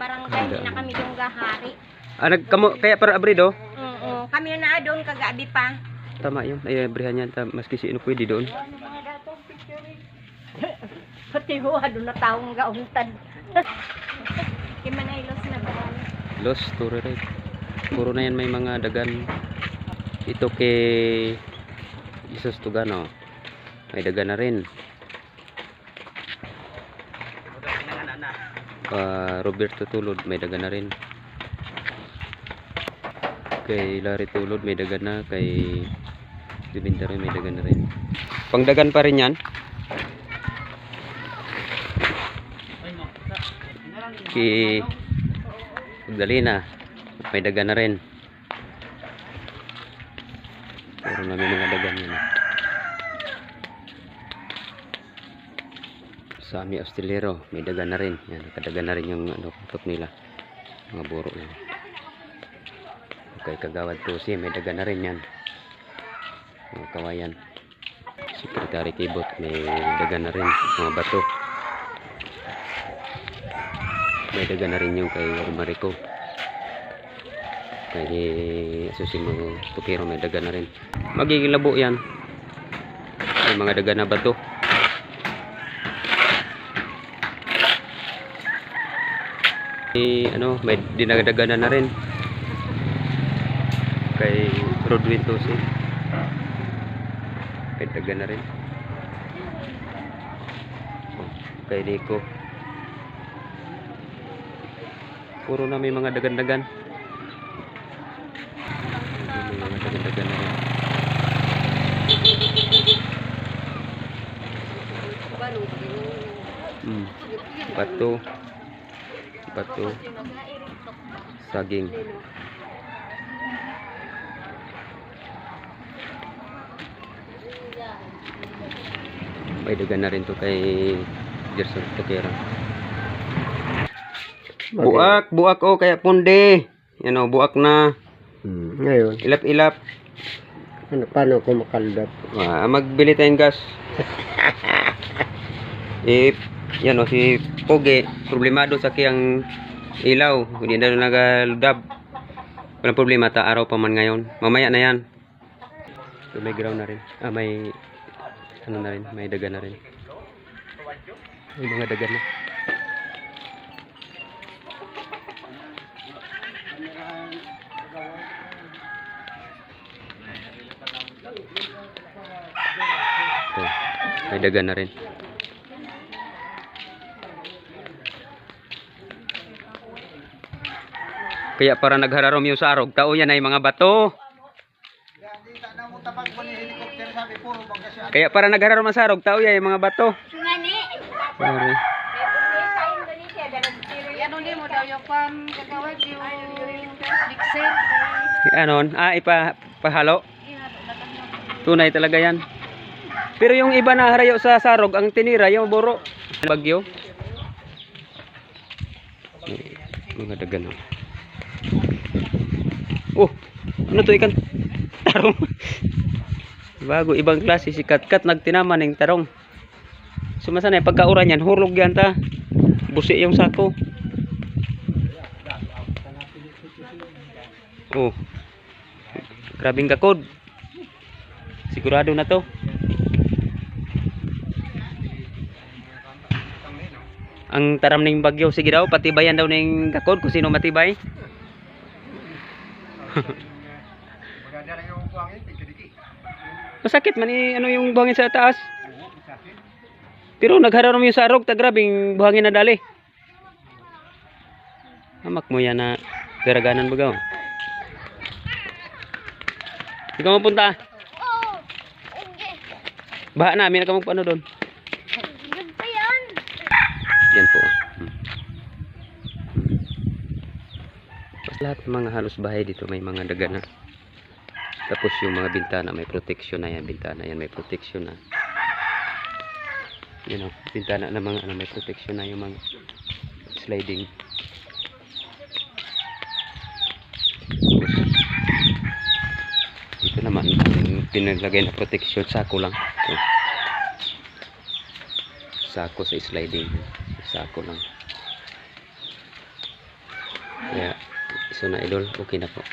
barangay, hindi na kami yung gahari. Ah, nagkamo, kaya para abrido? Oo, kami na doon kagabi pa. Tama yun. Ay, abrihan yan. Ta, maski sino pwede doon. Pati ho, doon na taong gauntad. Kimanaylos na ba? Los, turo rin. Puro na yan may mga dagan. Ito kay Jesus Tugano. May dagan na rin. Ah, Roberto Tulod, may dagan na rin. Kay Larry Tulod, may dagan na. Kay Divinda rin, may dagan na rin. Pangdagan pa rin yan. Kay Magdalena, may dagan na rin. Pero namin mga dagan yan. Sa Ami Austilero, may dagan na rin. Yan, nakadagan na rin yung ano, top nila. Mga buro na. Okay, Kagawad Tusi, may dagan na rin yan. Mga kawayan. Secretary Kibot, may dagan na rin. Mga bato. May dagan na rin yung kay Marico. Kay Susimo Tukiro, may dagan na rin. Magiging labo yan. May mga dagan na bato. Eh, ano, may dinagdaganan na rin. Kay Rodwin Tosi. May dagan na rin. Oh, Kay Nico. Puro na may mga dagan-dagan. May mga dagan-dagan na rin. Mm. Bato. Bato. Saging. May dagan na rin to kay Gerson Tukera. Buak, buak oh, kaya pundi. Yan oh, buak na. Hmm. Ngayon, Ilap-ilap. ano, paano ako makaldap? Ah, magbili tayong gas. eh, yan o, si Poge, problemado sa kiyang ilaw. Hindi na nagaludab. Walang problema, ta araw pa man ngayon. Mamaya na yan. So, may ground na rin. Ah, may, ano na rin, may daga na rin. May mga daga na. Ito, may daga na rin. Kaya para naghararom yung sa arog, tao yan ay mga bato. Kaya para naghararom ang sarog, tao yan ay mga bato. Sorry. Ano. Anon, ah, ipa, pahalo. Tunay talaga yan. Pero yung iba na harayo sa sarog, ang tinira, yung buro. Bagyo. Mga dagan. Oh, ano to ikan? Tarong. Bago, ibang klase si Katkat nagtinama ng tarong. Sumasan na pagkaura niyan, hurlog yan ta. Busi yung sako. Oh. Grabing kakod. Sigurado na to. Ang taram ning bagyo, sige daw, patibayan daw ning kakod kung sino matibay. Masakit man eh, ano yung buhangin sa taas. Pero naghararom yung sarog, ta grabing buhangin na dali. Hamak mo yan na garaganan baga. Ikaw mapunta. Baha namin ka magpaano doon. Yan po. Hmm. Mas lahat ng mga halos bahay dito may mga daga na. Tapos yung mga bintana may protection na yan. Bintana yan may protection na. Yan o. Bintana na mga ano may protection na yung mga sliding. Dito naman pinaglagay na protection sako lang. Ito. Sako sa sliding. Sako lang. Kaya, so na idol, okay na po.